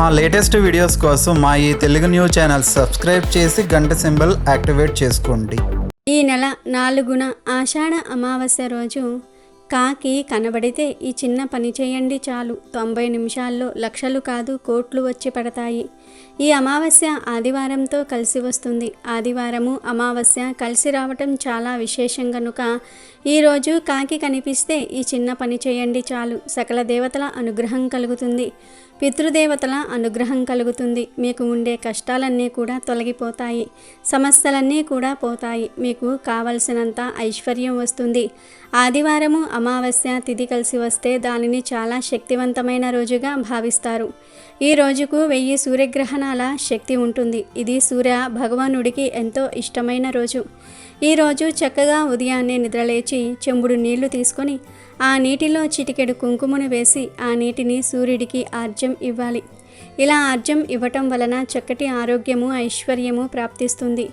మా latest videos కోసం మా ఈ తెలుగు న్యూస్ ఛానల్ సబ్స్క్రైబ్ చేసి గంట సింబల్ యాక్టివేట్ చేసుకోండి. ఈ నెల నాలుగున ఆషాఢ అమావాస్య రోజు కాకి కనబడితే ఈ చిన్న పని చేయండి చాలు. తొంభై నిమిషాల్లో లక్షలు కాదు కోట్లు వచ్చి పడతాయి. ఈ అమావాస్య ఆదివారంతో కలిసి వస్తుంది. ఆదివారము అమావాస్య కలిసి రావటం చాలా విశేషం కనుక ఈరోజు కాకి కనిపిస్తే ఈ చిన్న పని చేయండి చాలు. సకల దేవతల అనుగ్రహం కలుగుతుంది. పితృదేవతల అనుగ్రహం కలుగుతుంది. మీకు ఉండే కష్టాలన్నీ కూడా తొలగిపోతాయి. సమస్యలన్నీ కూడా పోతాయి. మీకు కావలసినంత ఐశ్వర్యం వస్తుంది. ఆదివారము అమావాస్య తిథి కలిసి వస్తే దానిని చాలా శక్తివంతమైన రోజుగా భావిస్తారు. ఈ రోజుకు వెయ్యి సూర్యగ్రహణాల శక్తి ఉంటుంది. ఇది సూర్య భగవానుడికి ఎంతో ఇష్టమైన రోజు. ఈ రోజు చక్కగా ఉదయాన్నే నిద్రలేచి చెంబుడు నీళ్ళు తీసుకొని ఆ నీటిలో చిటికెడు కుంకుమను వేసి ఆ నీటిని సూర్యుడికి ఆర్జ్యం ఇవ్వాలి. ఇలా ఆర్జ్యం ఇవ్వటం వలన చక్కటి ఆరోగ్యము ఐశ్వర్యము ప్రాప్తిస్తుంది.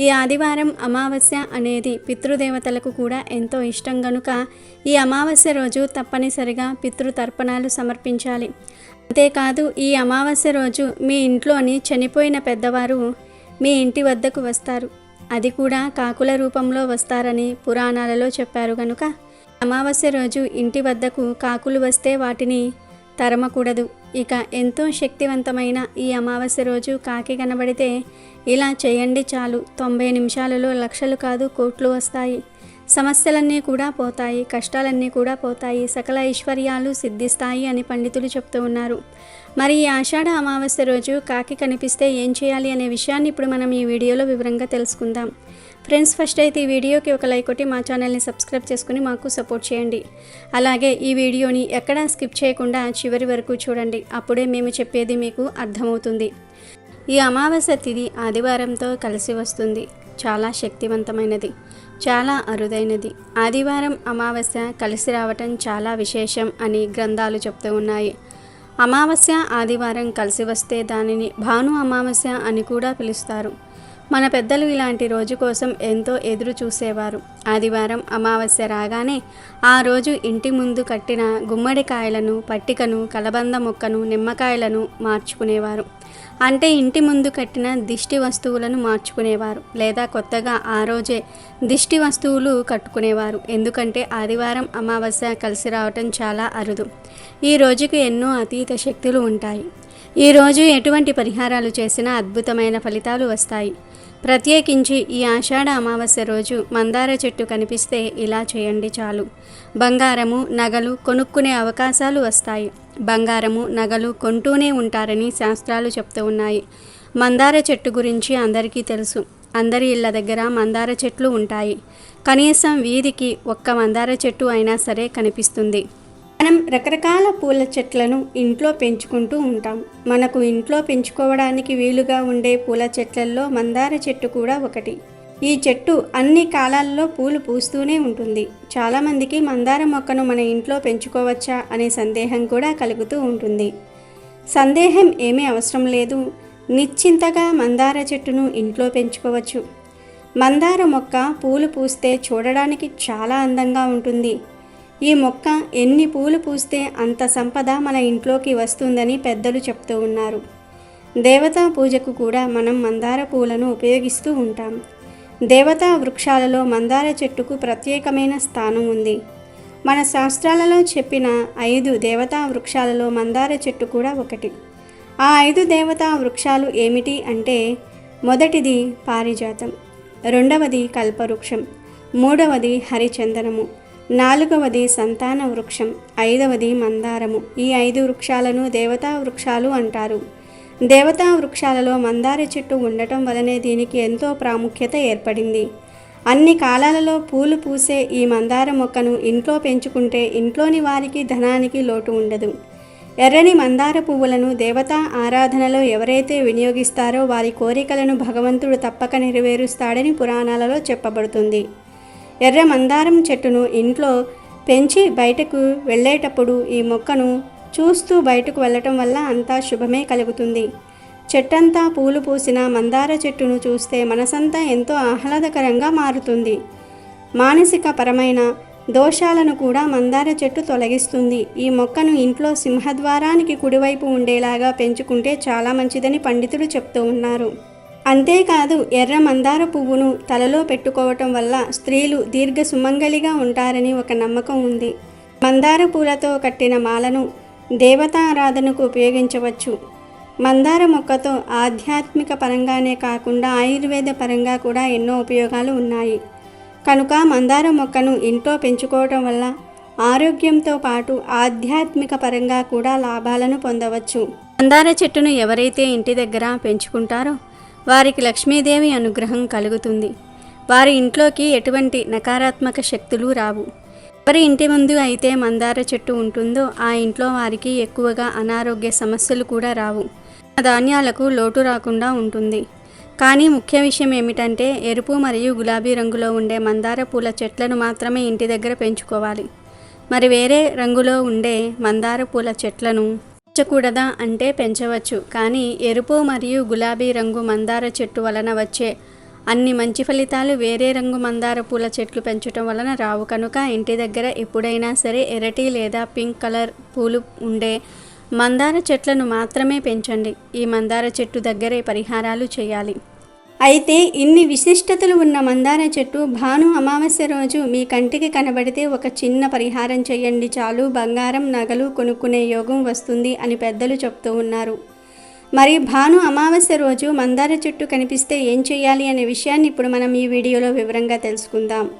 ఈ ఆదివారం అమావాస్య అనేది పితృదేవతలకు కూడా ఎంతో ఇష్టం గనుక ఈ అమావాస్య రోజు తప్పనిసరిగా పితృతర్పణాలు సమర్పించాలి. అంతేకాదు ఈ అమావాస్య రోజు మీ ఇంట్లోని చనిపోయిన పెద్దవారు మీ ఇంటి వద్దకు వస్తారు. అది కూడా కాకుల రూపంలో వస్తారని పురాణాలలో చెప్పారు కనుక అమావాస్య రోజు ఇంటి వద్దకు కాకులు వస్తే వాటిని తరమకూడదు. ఇక ఎంతో శక్తివంతమైన ఈ అమావాస్య రోజు కాకి కనబడితే ఇలా చేయండి చాలు. తొంభై నిమిషాలలో లక్షలు కాదు కోట్లు వస్తాయి. సమస్యలన్నీ కూడా పోతాయి కష్టాలన్నీ కూడా పోతాయి సకల ఐశ్వర్యాలు సిద్ధిస్తాయి అని పండితులు చెప్తూ ఉన్నారు. మరి ఈ ఆషాఢ అమావాస్య రోజు కాకి కనిపిస్తే ఏం చేయాలి అనే విషయాన్ని ఇప్పుడు మనం ఈ వీడియోలో వివరంగా తెలుసుకుందాం. ఫ్రెండ్స్ ఫస్ట్ అయితే ఈ వీడియోకి ఒక లైక్ కొట్టి మా ఛానల్ని సబ్స్క్రైబ్ చేసుకుని మాకు సపోర్ట్ చేయండి. అలాగే ఈ వీడియోని ఎక్కడా స్కిప్ చేయకుండా చివరి వరకు చూడండి. అప్పుడే మేము చెప్పేది మీకు అర్థమవుతుంది. ఈ అమావాస్య తిథి ఆదివారంతో కలిసి వస్తుంది. చాలా శక్తివంతమైనది. చాలా అరుదైనది. ఆదివారం అమావాస్య కలిసి రావటం చాలా విశేషం అని గ్రంథాలు చెప్తూ ఉన్నాయి. అమావాస్య ఆదివారం కలిసి వస్తే దానిని భాను అమావాస్య అని కూడా పిలుస్తారు. మన పెద్దలు ఇలాంటి రోజు కోసం ఎంతో ఎదురు చూసేవారు. ఆదివారం అమావాస్య రాగానే ఆ రోజు ఇంటి ముందు కట్టిన గుమ్మడికాయలను పట్టికను కలబంద మొక్కను నిమ్మకాయలను మార్చుకునేవారు. అంటే ఇంటి ముందు కట్టిన దిష్టి వస్తువులను మార్చుకునేవారు. లేదా కొత్తగా ఆ రోజే దిష్టి వస్తువులు కట్టుకునేవారు. ఎందుకంటే ఆదివారం అమావాస్య కలిసి రావటం చాలా అరుదు. ఈ రోజుకు ఎన్నో అతీత శక్తులు ఉంటాయి. ఈ రోజు ఎటువంటి పరిహారాలు చేసినా అద్భుతమైన ఫలితాలు వస్తాయి. ప్రత్యేకించి ఈ ఆషాఢ అమావాస్య రోజు మందార చెట్టు కనిపిస్తే ఇలా చేయండి చాలు. బంగారము నగలు కొనుక్కునే అవకాశాలు వస్తాయి. బంగారము నగలు కొంటూనే ఉంటారని శాస్త్రాలు చెప్తూ ఉన్నాయి. మందార చెట్టు గురించి అందరికీ తెలుసు. అందరి ఇళ్ళ దగ్గర మందార చెట్లు ఉంటాయి. కనీసం వీధికి ఒక్క మందార చెట్టు అయినా సరే కనిపిస్తుంది. మనం రకరకాల పూల చెట్లను ఇంట్లో పెంచుకుంటూ ఉంటాం. మనకు ఇంట్లో పెంచుకోవడానికి వీలుగా ఉండే పూల చెట్లల్లో మందార చెట్టు కూడా ఒకటి. ఈ చెట్టు అన్ని కాలాల్లో పూలు పూస్తూనే ఉంటుంది. చాలామందికి మందార మొక్కను మన ఇంట్లో పెంచుకోవచ్చా అనే సందేహం కూడా కలుగుతూ ఉంటుంది. సందేహం ఏమీ అవసరం లేదు. నిశ్చింతగా మందార చెట్టును ఇంట్లో పెంచుకోవచ్చు. మందార మొక్క పూలు పూస్తే చూడడానికి చాలా అందంగా ఉంటుంది. ఈ మొక్క ఎన్ని పూలు పూస్తే అంత సంపద మన ఇంట్లోకి వస్తుందని పెద్దలు చెప్తూ ఉన్నారు. దేవతా పూజకు కూడా మనం మందార పూలను ఉపయోగిస్తూ ఉంటాం. దేవతా వృక్షాలలో మందార చెట్టుకు ప్రత్యేకమైన స్థానం ఉంది. మన శాస్త్రాలలో చెప్పిన ఐదు దేవతా వృక్షాలలో మందార చెట్టు కూడా ఒకటి. ఆ ఐదు దేవతా వృక్షాలు ఏమిటి అంటే మొదటిది పారిజాతం రెండవది కల్పవృక్షం మూడవది హరిచందనము. నాలుగవది సంతాన వృక్షం ఐదవది మందారము. ఈ ఐదు వృక్షాలను దేవతా వృక్షాలు అంటారు. దేవతా వృక్షాలలో మందార చెట్టు ఉండటం వలనే దీనికి ఎంతో ప్రాముఖ్యత ఏర్పడింది. అన్ని కాలాలలో పూలు పూసే ఈ మందార మొక్కను ఇంట్లో పెంచుకుంటే ఇంట్లోని వారికి ధనానికి లోటు ఉండదు. ఎర్రని మందార పువ్వులను దేవతా ఆరాధనలో ఎవరైతే వినియోగిస్తారో వారి కోరికలను భగవంతుడు తప్పక నెరవేరుస్తాడని పురాణాలలో చెప్పబడుతుంది. ఎర్ర మందారం చెట్టును ఇంట్లో పెంచి బయటకు వెళ్ళేటప్పుడు ఈ మొక్కను చూస్తూ బయటకు వెళ్ళటం వల్ల అంతా శుభమే కలుగుతుంది. చెట్టంతా పూలు పూసిన మందార చెట్టును చూస్తే మనసంతా ఎంతో ఆహ్లాదకరంగా మారుతుంది. మానసిక పరమైన దోషాలను కూడా మందార చెట్టు తొలగిస్తుంది. ఈ మొక్కను ఇంట్లో సింహద్వారానికి కుడివైపు ఉండేలాగా పెంచుకుంటే చాలా మంచిదని పండితులు చెప్తూ ఉన్నారు. అంతేకాదు ఎర్ర మందార పువ్వును తలలో పెట్టుకోవటం వల్ల స్త్రీలు దీర్ఘ సుమంగలిగా ఉంటారని ఒక నమ్మకం ఉంది. మందార పూలతో కట్టిన మాలను దేవతారాధనకు ఉపయోగించవచ్చు. మందార మొక్కతో ఆధ్యాత్మిక పరంగానే కాకుండా ఆయుర్వేద పరంగా కూడా ఎన్నో ఉపయోగాలు ఉన్నాయి. కనుక మందార మొక్కను ఇంట్లో పెంచుకోవటం వల్ల ఆరోగ్యంతో పాటు ఆధ్యాత్మిక పరంగా కూడా లాభాలను పొందవచ్చు. మందార చెట్టును ఎవరైతే ఇంటి దగ్గర పెంచుకుంటారో వారికి లక్ష్మీదేవి అనుగ్రహం కలుగుతుంది. వారి ఇంట్లోకి ఎటువంటి నకారాత్మక శక్తులు రావు. ఎవరి ఇంటి ముందు అయితే మందార చెట్టు ఉంటుందో ఆ ఇంట్లో వారికి ఎక్కువగా అనారోగ్య సమస్యలు కూడా రావు. ధాన్యాలకు లోటు రాకుండా ఉంటుంది. కానీ ముఖ్య విషయం ఏమిటంటే ఎరుపు మరియు గులాబీ రంగులో ఉండే మందార పూల చెట్లను మాత్రమే ఇంటి దగ్గర పెంచుకోవాలి. మరి వేరే రంగులో ఉండే మందార పూల చెట్లను పెంచకూడదా అంటే పెంచవచ్చు కానీ ఎరుపు మరియు గులాబీ రంగు మందార చెట్టు వలన వచ్చే అన్ని మంచి ఫలితాలు వేరే రంగు మందార పూల చెట్లు పెంచడం వలన రావు. కనుక ఇంటి దగ్గర ఎప్పుడైనా సరే ఎర్రటి లేదా పింక్ కలర్ పూలు ఉండే మందార చెట్లను మాత్రమే పెంచండి. ఈ మందార చెట్టు దగ్గరే పరిహారాలు చేయాలి. అయితే ఇన్ని విశిష్టతలు ఉన్న మందార చెట్టు భాను అమావాస్య రోజు మీ కంటికి కనబడితే ఒక చిన్న పరిహారం చేయండి. చాలు బంగారం నగలు కొనుక్కునే యోగం వస్తుంది అని పెద్దలు చెప్తూ ఉన్నారు. మరి భాను అమావాస్య రోజు మందార చెట్టు కనిపిస్తే ఏం చేయాలి అనే విషయాన్ని ఇప్పుడు మనం ఈ వీడియోలో వివరంగా తెలుసుకుందాం.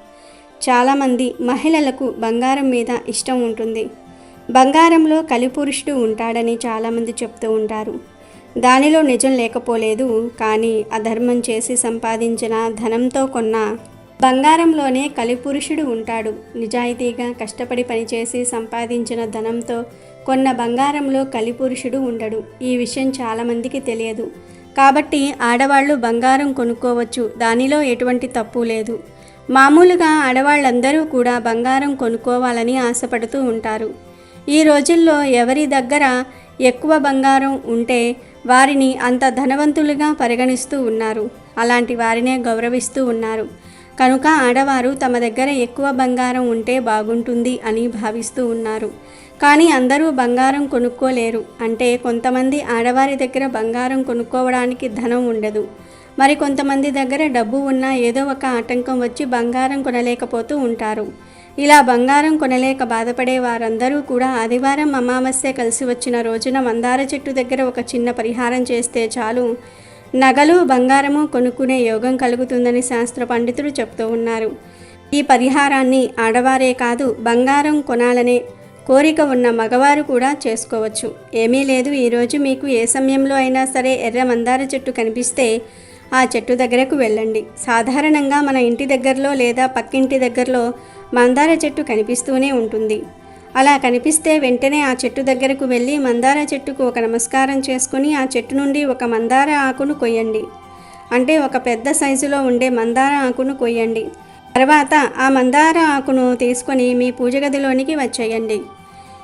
చాలామంది మహిళలకు బంగారం మీద ఇష్టం ఉంటుంది. బంగారంలో కలిపురుషుడు ఉంటాడని చాలామంది చెప్తూ ఉంటారు. దానిలో నిజం లేకపోలేదు కానీ అధర్మం చేసి సంపాదించిన ధనంతో కొన్న బంగారంలోనే కలిపురుషుడు ఉంటాడు. నిజాయితీగా కష్టపడి పనిచేసి సంపాదించిన ధనంతో కొన్న బంగారంలో కలిపురుషుడు ఉండడు. ఈ విషయం చాలామందికి తెలియదు. కాబట్టి ఆడవాళ్ళు బంగారం కొనుక్కోవచ్చు. దానిలో ఎటువంటి తప్పు లేదు. మామూలుగా ఆడవాళ్ళందరూ కూడా బంగారం కొనుక్కోవాలని ఆశపడుతూ ఉంటారు. ఈ రోజుల్లో ఎవరి దగ్గర ఎక్కువ బంగారం ఉంటే వారిని అంత ధనవంతులుగా పరిగణిస్తూ ఉన్నారు. అలాంటి వారినే గౌరవిస్తూ ఉన్నారు. కనుక ఆడవారు తమ దగ్గర ఎక్కువ బంగారం ఉంటే బాగుంటుంది అని భావిస్తూ ఉన్నారు. కానీ అందరూ బంగారం కొనుక్కోలేరు. అంటే కొంతమంది ఆడవారి దగ్గర బంగారం కొనుక్కోవడానికి ధనం ఉండదు. మరి కొంతమంది దగ్గర డబ్బు ఉన్నా ఏదో ఒక ఆటంకం వచ్చి బంగారం కొనలేకపోతూ ఉంటారు. ఇలా బంగారం కొనలేక బాధపడే వారందరూ కూడా ఆదివారం అమావాస్య కలిసి వచ్చిన రోజున మందార చెట్టు దగ్గర ఒక చిన్న పరిహారం చేస్తే చాలు. నగలు బంగారము కొనుక్కునే యోగం కలుగుతుందని శాస్త్ర పండితులు చెప్తూ ఉన్నారు. ఈ పరిహారాన్ని ఆడవారే కాదు బంగారం కొనాలనే కోరిక ఉన్న మగవారు కూడా చేసుకోవచ్చు. ఏమీ లేదు ఈరోజు మీకు ఏ సమయంలో అయినా సరే ఎర్ర మందార చెట్టు కనిపిస్తే ఆ చెట్టు దగ్గరకు వెళ్ళండి. సాధారణంగా మన ఇంటి దగ్గరలో లేదా పక్కింటి దగ్గరలో మందార చెట్టు కనిపిస్తూనే ఉంటుంది. అలా కనిపిస్తే వెంటనే ఆ చెట్టు దగ్గరకు వెళ్ళి మందార చెట్టుకు ఒక నమస్కారం చేసుకుని ఆ చెట్టు నుండి ఒక మందార ఆకును కొయ్యండి. అంటే ఒక పెద్ద సైజులో ఉండే మందార ఆకును కొయ్యండి. తర్వాత ఆ మందార ఆకును తీసుకొని మీ పూజ గదిలోనికి వచ్చేయండి.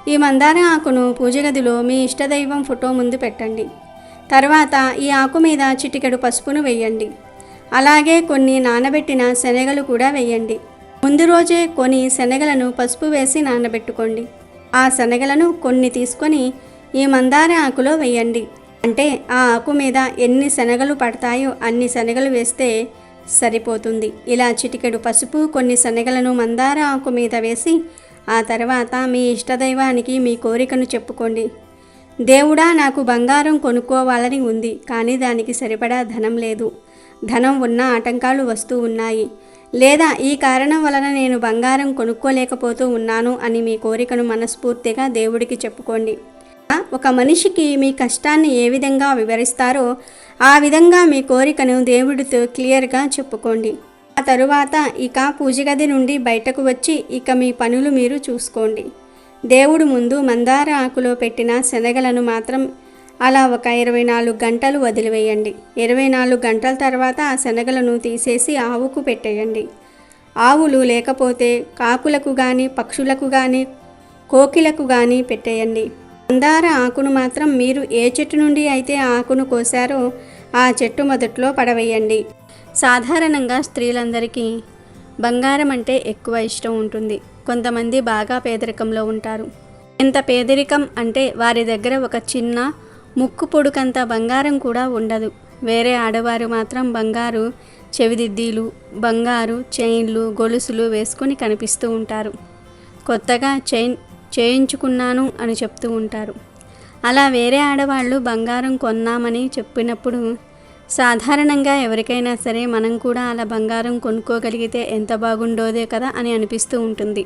ఈ మందార ఆకును పూజ గదిలో మీ ఇష్టదైవం ఫోటో ముందు పెట్టండి. తర్వాత ఈ ఆకు మీద చిటికెడు పసుపును వేయండి. అలాగే కొన్ని నానబెట్టిన శనగలు కూడా వేయండి. ముందు రోజే కొన్ని శనగలను పసుపు వేసి నానబెట్టుకోండి. ఆ శనగలను కొన్ని తీసుకొని ఈ మందార ఆకులో వేయండి. అంటే ఆ ఆకు మీద ఎన్ని శనగలు పడతాయో అన్ని శనగలు వేస్తే సరిపోతుంది. ఇలా చిటికెడు పసుపు కొన్ని శనగలను మందార ఆకు మీద వేసి ఆ తర్వాత మీ ఇష్టదైవానికి మీ కోరికను చెప్పుకోండి. దేవుడా నాకు బంగారం కొనుక్కోవాలని ఉంది కానీ దానికి సరిపడా ధనం లేదు. ధనం ఉన్న ఆటంకాలు వస్తూ ఉన్నాయి. లేదా ఈ కారణం వలన నేను బంగారం కొనుక్కోలేకపోతూ ఉన్నాను అని మీ కోరికను మనస్ఫూర్తిగా దేవుడికి చెప్పుకోండి. ఒక మనిషికి మీ కష్టాన్ని ఏ విధంగా వివరిస్తారో ఆ విధంగా మీ కోరికను దేవుడితో క్లియర్గా చెప్పుకోండి. ఆ తరువాత ఇక పూజగది నుండి బయటకు వచ్చి ఇక మీ పనులు మీరు చూసుకోండి. దేవుడు ముందు మందార ఆకులో పెట్టిన శనగలను మాత్రం అలా ఒక ఇరవై నాలుగు గంటలు వదిలివేయండి. ఇరవై నాలుగు గంటల తర్వాత ఆ శనగలను తీసేసి ఆవుకు పెట్టేయండి. ఆవులు లేకపోతే కాకులకు కానీ పక్షులకు కానీ కోకిలకు కానీ పెట్టేయండి. మందార ఆకును మాత్రం మీరు ఏ చెట్టు నుండి అయితే ఆకును కోసారో ఆ చెట్టు మొదట్లో పడవేయండి. సాధారణంగా స్త్రీలందరికీ బంగారం అంటే ఎక్కువ ఇష్టం ఉంటుంది. కొంతమంది బాగా పేదరికంలో ఉంటారు. ఎంత పేదరికం అంటే వారి దగ్గర ఒక చిన్న ముక్కు పొడుకంత బంగారం కూడా ఉండదు. వేరే ఆడవారు మాత్రం బంగారు చెవిదిద్దీలు బంగారు చైన్లు గొలుసులు వేసుకొని కనిపిస్తూ ఉంటారు. కొత్తగా చైన్ చేయించుకున్నాను అని చెప్తూ ఉంటారు. అలా వేరే ఆడవాళ్ళు బంగారం కొన్నామని చెప్పినప్పుడు సాధారణంగా ఎవరికైనా సరే మనం కూడా అలా బంగారం కొనుక్కోగలిగితే ఎంత బాగుండోదే కదా అని అనిపిస్తూ ఉంటుంది.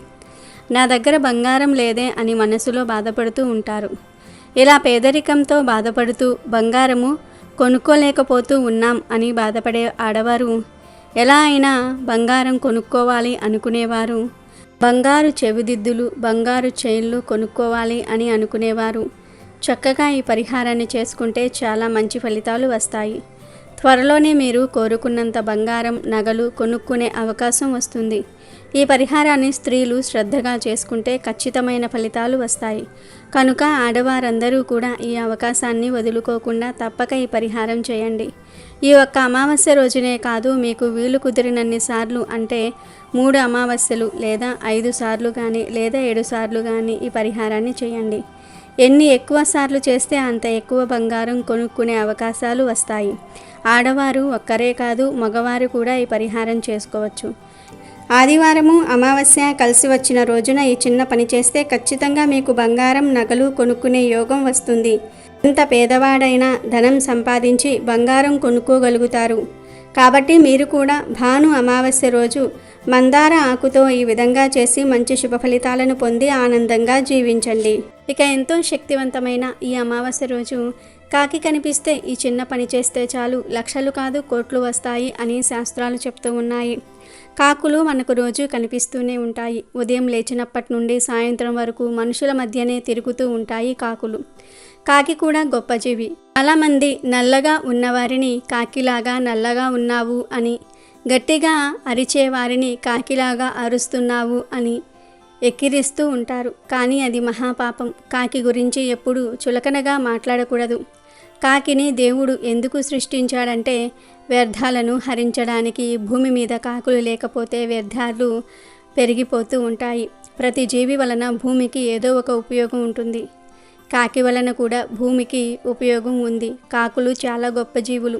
నా దగ్గర బంగారం లేదే అని మనసులో బాధపడుతూ ఉంటారు. ఇలా పేదరికంతో బాధపడుతూ బంగారము కొనుక్కోలేకపోతూ ఉన్నాం అని బాధపడే ఆడవారు ఎలా అయినా బంగారం కొనుక్కోవాలి అనుకునేవారు బంగారు చెవిదిద్దులు బంగారు చైన్లు కొనుక్కోవాలి అని అనుకునేవారు. చక్కగా ఈ పరిహారాన్ని చేసుకుంటే చాలా మంచి ఫలితాలు వస్తాయి. త్వరలోనే మీరు కోరుకున్నంత బంగారం నగలు కొనుక్కునే అవకాశం వస్తుంది. ఈ పరిహారాన్ని స్త్రీలు శ్రద్ధగా చేసుకుంటే ఖచ్చితమైన ఫలితాలు వస్తాయి. కనుక ఆడవారందరూ కూడా ఈ అవకాశాన్ని వదులుకోకుండా తప్పక ఈ పరిహారం చేయండి. ఈ ఒక్క అమావాస్య రోజునే కాదు మీకు వీలు కుదిరినన్ని సార్లు అంటే మూడు అమావాస్యలు లేదా ఐదు సార్లు కానీ లేదా ఏడు సార్లు కానీ ఈ పరిహారాన్ని చేయండి. ఎన్ని ఎక్కువ సార్లు చేస్తే అంత ఎక్కువ బంగారం కొనుక్కునే అవకాశాలు వస్తాయి. ఆడవారు ఒక్కరే కాదు మగవారు కూడా ఈ పరిహారం చేసుకోవచ్చు. ఆదివారము అమావాస్య కలిసి వచ్చిన రోజున ఈ చిన్న పని చేస్తే ఖచ్చితంగా మీకు బంగారం నగలు కొనుక్కునే యోగం వస్తుంది. ఎంత పేదవాడైనా ధనం సంపాదించి బంగారం కొనుక్కోగలుగుతారు. కాబట్టి మీరు కూడా భాను అమావాస్య రోజు మందార ఆకుతో ఈ విధంగా చేసి మంచి శుభ ఫలితాలను పొంది ఆనందంగా జీవించండి. ఇక ఎంతో శక్తివంతమైన ఈ అమావాస్య రోజు కాకి కనిపిస్తే ఈ చిన్న పని చేస్తే చాలు లక్షలు కాదు కోట్లు వస్తాయి అని శాస్త్రాలు చెప్తూ ఉన్నాయి. కాకులు మనకు రోజు కనిపిస్తూనే ఉంటాయి. ఉదయం లేచినప్పటి నుండి సాయంత్రం వరకు మనుషుల మధ్యనే తిరుగుతూ ఉంటాయి కాకులు. కాకి కూడా గొప్ప జీవి. చాలామంది నల్లగా ఉన్నవారిని కాకిలాగా నల్లగా ఉన్నావు అని గట్టిగా అరిచేవారిని కాకిలాగా అరుస్తున్నావు అని ఎక్కిరిస్తూ ఉంటారు. కానీ అది మహాపాపం. కాకి గురించి ఎప్పుడూ చులకనగా మాట్లాడకూడదు. కాకిని దేవుడు ఎందుకు సృష్టించాడంటే వ్యర్థాలను హరించడానికి భూమి మీద కాకులు లేకపోతే వ్యర్థాలు పెరిగిపోతూ ఉంటాయి. ప్రతి జీవి వలన భూమికి ఏదో ఒక ఉపయోగం ఉంటుంది. కాకి వలన కూడా భూమికి ఉపయోగం ఉంది. కాకులు చాలా గొప్ప జీవులు.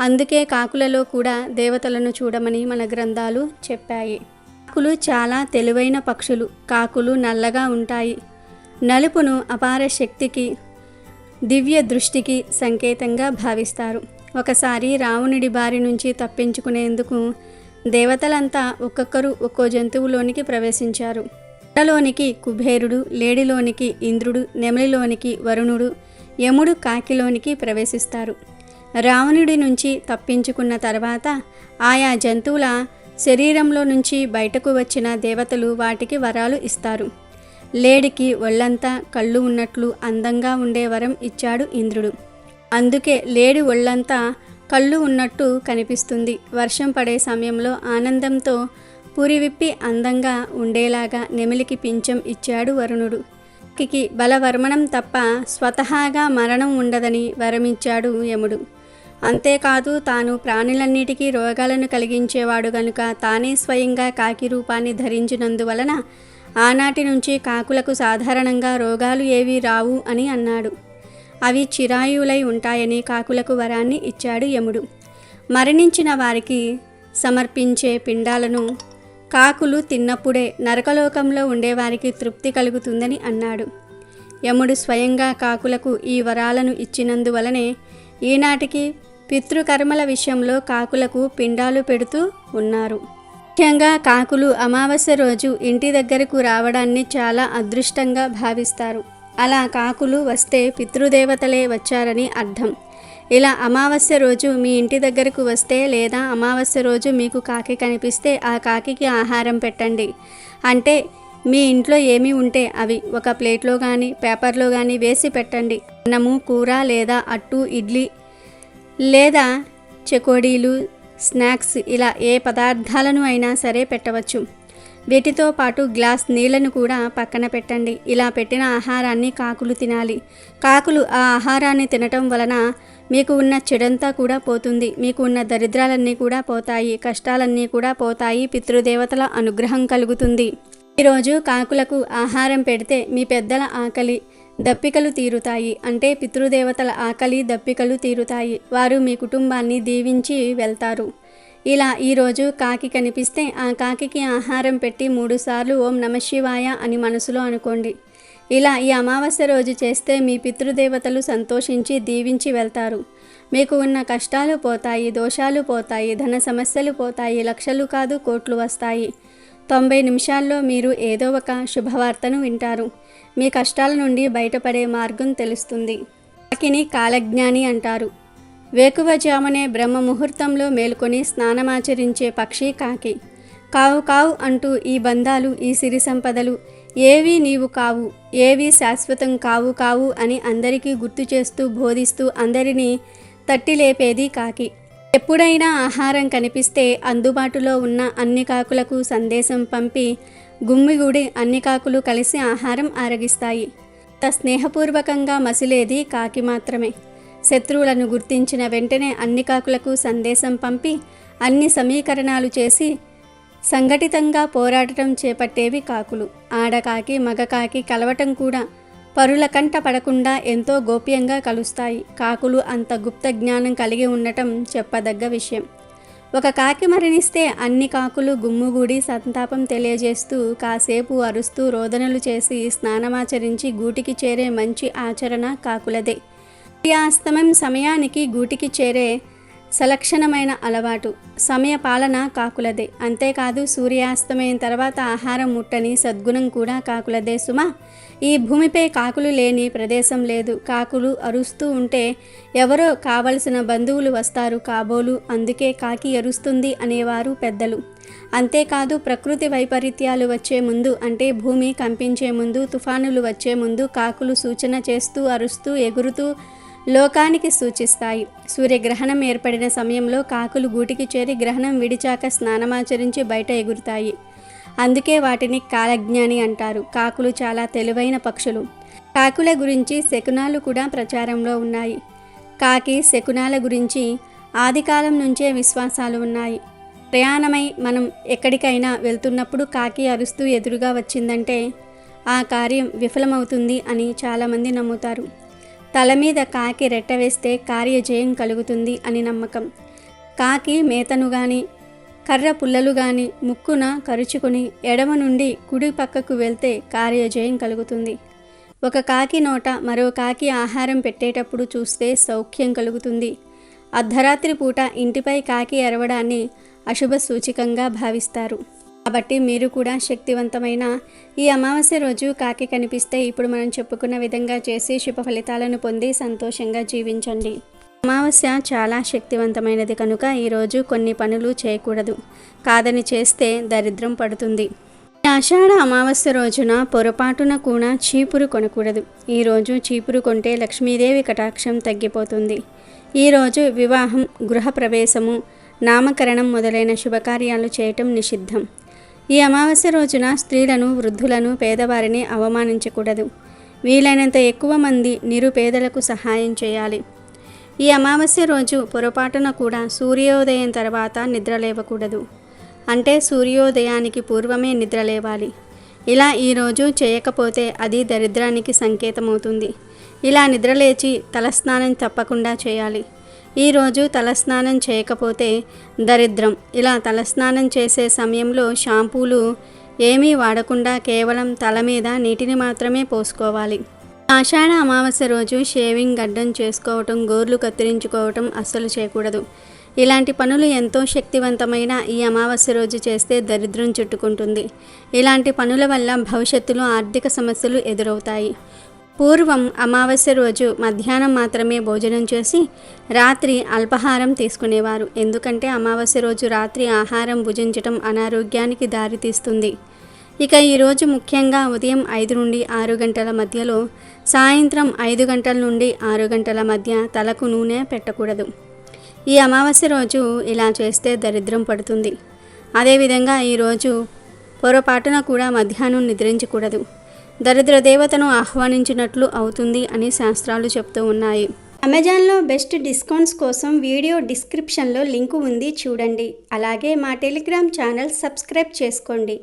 అందుకే కాకులలో కూడా దేవతలను చూడమని మన గ్రంథాలు చెప్పాయి. కాకులు చాలా తెలివైన పక్షులు. కాకులు నల్లగా ఉంటాయి. నలుపును అపార శక్తికి దివ్య దృష్టికి సంకేతంగా భావిస్తారు. ఒకసారి రావణుడి బారి నుంచి తప్పించుకునేందుకు దేవతలంతా ఒక్కొక్కరు ఒక్కో జంతువులోనికి ప్రవేశించారు. కొండలోనికి కుబేరుడు లేడిలోనికి ఇంద్రుడు నెమలిలోనికి వరుణుడు యముడు కాకిలోనికి ప్రవేశిస్తారు. రావణుడి నుంచి తప్పించుకున్న తర్వాత ఆయా జంతువుల శరీరంలో నుంచి బయటకు వచ్చిన దేవతలు వాటికి వరాలు ఇస్తారు. లేడికి ఒళ్ళంతా కళ్ళు ఉన్నట్లు అందంగా ఉండే వరం ఇచ్చాడు ఇంద్రుడు. అందుకే లేడి ఒళ్ళంతా కళ్ళు ఉన్నట్టు కనిపిస్తుంది. వర్షం పడే సమయంలో ఆనందంతో పూరివిప్పి అందంగా ఉండేలాగా నెమిలికి పింఛం ఇచ్చాడు వరుణుడు. కి బలవర్మణం తప్ప స్వతహాగా మరణం ఉండదని వరమిచ్చాడు యముడు. అంతేకాదు తాను ప్రాణులన్నిటికీ రోగాలను కలిగించేవాడు గనుక తానే స్వయంగా కాకి రూపాన్ని ధరించినందువలన ఆనాటి నుంచి కాకులకు సాధారణంగా రోగాలు ఏవీ రావు అని అన్నాడు. అవి చిరాయులై ఉంటాయని కాకులకు వరాన్ని ఇచ్చాడు యముడు. మరణించిన వారికి సమర్పించే పిండాలను కాకులు తిన్నప్పుడే నరకలోకంలో ఉండేవారికి తృప్తి కలుగుతుందని అన్నాడు. యముడు స్వయంగా కాకులకు ఈ వరాలను ఇచ్చినందువలనే ఈనాటికి పితృకర్మల విషయంలో కాకులకు పిండాలు పెడుతూ ఉన్నారు. ముఖ్యంగా కాకులు అమావాస్య రోజు ఇంటి దగ్గరకు రావడాన్ని చాలా అదృష్టంగా భావిస్తారు. అలా కాకులు వస్తే పితృదేవతలే వచ్చారని అర్థం. ఇలా అమావాస్య రోజు మీ ఇంటి దగ్గరకు వస్తే లేదా అమావాస్య రోజు మీకు కాకి కనిపిస్తే ఆ కాకికి ఆహారం పెట్టండి. అంటే మీ ఇంట్లో ఏమి ఉంటే అవి ఒక ప్లేట్లో కానీ పేపర్లో కానీ వేసి పెట్టండి. అన్నము కూర లేదా అట్టు ఇడ్లీ లేదా చెకోడీలు స్నాక్స్ ఇలా ఏ పదార్థాలను అయినా సరే పెట్టవచ్చు. వీటితో పాటు గ్లాస్ నీళ్ళను కూడా పక్కన పెట్టండి. ఇలా పెట్టిన ఆహారాన్ని కాకులు తినాలి. కాకులు ఆ ఆహారాన్ని తినటం వలన మీకు ఉన్న చెడంతా కూడా పోతుంది. మీకు ఉన్న దరిద్రాలన్నీ కూడా పోతాయి. కష్టాలన్నీ కూడా పోతాయి. పితృదేవతల అనుగ్రహం కలుగుతుంది. ఈరోజు కాకులకు ఆహారం పెడితే మీ పెద్దల ఆకలి దప్పికలు తీరుతాయి. అంటే పితృదేవతల ఆకలి దప్పికలు తీరుతాయి. వారు మీ కుటుంబాన్ని దీవించి వెళ్తారు. ఇలా ఈరోజు కాకి కనిపిస్తే ఆ కాకికి ఆహారం పెట్టి మూడుసార్లు ఓం నమశివాయ అని మనసులో అనుకోండి. ఇలా ఈ అమావాస్య రోజు చేస్తే మీ పితృదేవతలు సంతోషించి దీవించి వెళ్తారు. మీకు ఉన్న కష్టాలు పోతాయి దోషాలు పోతాయి ధన సమస్యలు పోతాయి లక్షలు కాదు కోట్లు వస్తాయి. తొంభై నిమిషాల్లో మీరు ఏదో ఒక శుభవార్తను వింటారు. మీ కష్టాల నుండి బయటపడే మార్గం తెలుస్తుంది. కాకిని కాలజ్ఞాని అంటారు. వేకువజామునే బ్రహ్మ ముహూర్తంలో మేల్కొని స్నానమాచరించే పక్షి కాకి. కావు కావు అంటూ ఈ బంధాలు ఈ సిరి సంపదలు ఏవి నీవు కావు ఏవి శాశ్వతం కావు కావు అని అందరికీ గుర్తు చేస్తూ బోధిస్తూ అందరినీ తట్టి లేపేది కాకి. ఎప్పుడైనా ఆహారం కనిపిస్తే అందుబాటులో ఉన్న అన్ని కాకులకు సందేశం పంపి గుమ్మిగూడి అన్ని కాకులు కలిసి ఆహారం ఆరగిస్తాయి. అంత స్నేహపూర్వకంగా మసిలేది కాకి మాత్రమే. శత్రువులను గుర్తించిన వెంటనే అన్ని కాకులకు సందేశం పంపి అన్ని సమీకరణాలు చేసి సంఘటితంగా పోరాటం చేపట్టేవి కాకులు. ఆడకాకి మగకాకి కలవటం కూడా పరుల కంట పడకుండా ఎంతో గోప్యంగా కలుస్తాయి. కాకులు అంత గుప్త జ్ఞానం కలిగి ఉండటం చెప్పదగ్గ విషయం. ఒక కాకి మరణిస్తే అన్ని కాకులు గుమ్ముగూడి సంతాపం తెలియజేస్తూ కాసేపు అరుస్తూ రోదనలు చేసి స్నానమాచరించి గూటికి చేరే మంచి ఆచరణ కాకులదే. సూర్యాస్తమయం సమయానికి గూటికి చేరే సలక్షణమైన అలవాటు. సమయ పాలన కాకులదే. అంతేకాదు సూర్యాస్తమయం తర్వాత ఆహారం ముట్టని సద్గుణం కూడా కాకులదే సుమ. ఈ భూమిపై కాకులు లేని ప్రదేశం లేదు. కాకులు అరుస్తూ ఉంటే ఎవరో కావలసిన బంధువులు వస్తారు. కాబోలు అందుకే కాకి అరుస్తుంది అనేవారు పెద్దలు. అంతేకాదు ప్రకృతి వైపరీత్యాలు వచ్చే ముందు అంటే భూమి కంపించే ముందు తుఫానులు వచ్చే ముందు కాకులు సూచన చేస్తూ అరుస్తూ ఎగురుతూ లోకానికి సూచిస్తాయి. సూర్యగ్రహణం ఏర్పడిన సమయంలో కాకులు గూటికి చేరి గ్రహణం విడిచాక స్నానమాచరించి బయట ఎగురుతాయి. అందుకే వాటిని కాలజ్ఞాని అంటారు. కాకులు చాలా తెలివైన పక్షులు. కాకుల గురించి శకునాలు కూడా ప్రచారంలో ఉన్నాయి. కాకి శకునాల గురించి ఆదికాలం నుంచే విశ్వాసాలు ఉన్నాయి. ప్రయాణమై మనం ఎక్కడికైనా వెళ్తున్నప్పుడు కాకి అరుస్తూ ఎదురుగా వచ్చిందంటే ఆ కార్యం విఫలమవుతుంది అని చాలామంది నమ్ముతారు. తల మీద కాకి రెట్ట వేస్తే కార్యజయం కలుగుతుంది అని నమ్మకం. కాకి మేతను గాని కర్ర పుల్లలు గాని ముక్కున కరుచుకుని ఎడమ నుండి కుడి పక్కకు వెళ్తే కార్యజయం కలుగుతుంది. ఒక కాకి నోట మరో కాకి ఆహారం పెట్టేటప్పుడు చూస్తే సౌఖ్యం కలుగుతుంది. అర్ధరాత్రి పూట ఇంటిపై కాకి అరవడాన్ని అశుభ సూచికంగా భావిస్తారు. కాబట్టి మీరు కూడా శక్తివంతమైన ఈ అమావాస్య రోజు కాకి కనిపిస్తే ఇప్పుడు మనం చెప్పుకున్న విధంగా చేసి శుభ ఫలితాలను పొంది సంతోషంగా జీవించండి. అమావాస్య చాలా శక్తివంతమైనది కనుక ఈరోజు కొన్ని పనులు చేయకూడదు. కాదని చేస్తే దరిద్రం పడుతుంది. ఆషాఢ అమావాస్య రోజున పొరపాటున కూడా చీపురు కొనకూడదు. ఈరోజు చీపురు కొంటే లక్ష్మీదేవి కటాక్షం తగ్గిపోతుంది. ఈరోజు వివాహం గృహప్రవేశము నామకరణం మొదలైన శుభకార్యాలు చేయటం నిషిద్ధం. ఈ అమావాస్య రోజున స్త్రీలను వృద్ధులను పేదవారిని అవమానించకూడదు. వీలైనంత ఎక్కువ మంది నిరుపేదలకు సహాయం చేయాలి. ఈ అమావాస్య రోజు పొరపాటున కూడా సూర్యోదయం తర్వాత నిద్రలేవకూడదు. అంటే సూర్యోదయానికి పూర్వమే నిద్రలేవాలి. ఇలా ఈరోజు చేయకపోతే అది దరిద్రానికి సంకేతమవుతుంది. ఇలా నిద్రలేచి తలస్నానం తప్పకుండా చేయాలి. ఈరోజు తలస్నానం చేయకపోతే దరిద్రం. ఇలా తలస్నానం చేసే సమయంలో షాంపూలు ఏమీ వాడకుండా కేవలం తల మీద నీటిని మాత్రమే పోసుకోవాలి. ఆషాఢ అమావాస్య రోజు షేవింగ్ గడ్డం చేసుకోవటం గోర్లు కత్తిరించుకోవటం అస్సలు చేయకూడదు. ఇలాంటి పనులు ఎంతో శక్తివంతమైన ఈ అమావాస్య రోజు చేస్తే దరిద్రం చుట్టుకుంటుంది. ఇలాంటి పనుల వల్ల భవిష్యత్తులో ఆర్థిక సమస్యలు ఎదురవుతాయి. పూర్వం అమావాస్య రోజు మధ్యాహ్నం మాత్రమే భోజనం చేసి రాత్రి అల్పాహారం తీసుకునేవారు. ఎందుకంటే అమావాస్య రోజు రాత్రి ఆహారం భుజించటం అనారోగ్యానికి దారితీస్తుంది ఇక ఈరోజు ముఖ్యంగా ఉదయం ఐదు నుండి ఆరు గంటల మధ్యలో సాయంత్రం ఐదు గంటల నుండి ఆరు గంటల మధ్య తలకు నూనె పెట్టకూడదు. ఈ అమావాస్య రోజు ఇలా చేస్తే దరిద్రం పడుతుంది. అదేవిధంగా ఈరోజు పొరపాటున కూడా మధ్యాహ్నం నిద్రించకూడదు. దరిద్ర దేవతను ఆహ్వానించినట్లు అవుతుంది అని శాస్త్రాలు చెప్తూ ఉన్నాయి. అమెజాన్లో బెస్ట్ డిస్కౌంట్స్ కోసం వీడియో డిస్క్రిప్షన్లో లింకు ఉంది చూడండి. అలాగే మా టెలిగ్రామ్ ఛానల్ సబ్స్క్రైబ్ చేసుకోండి.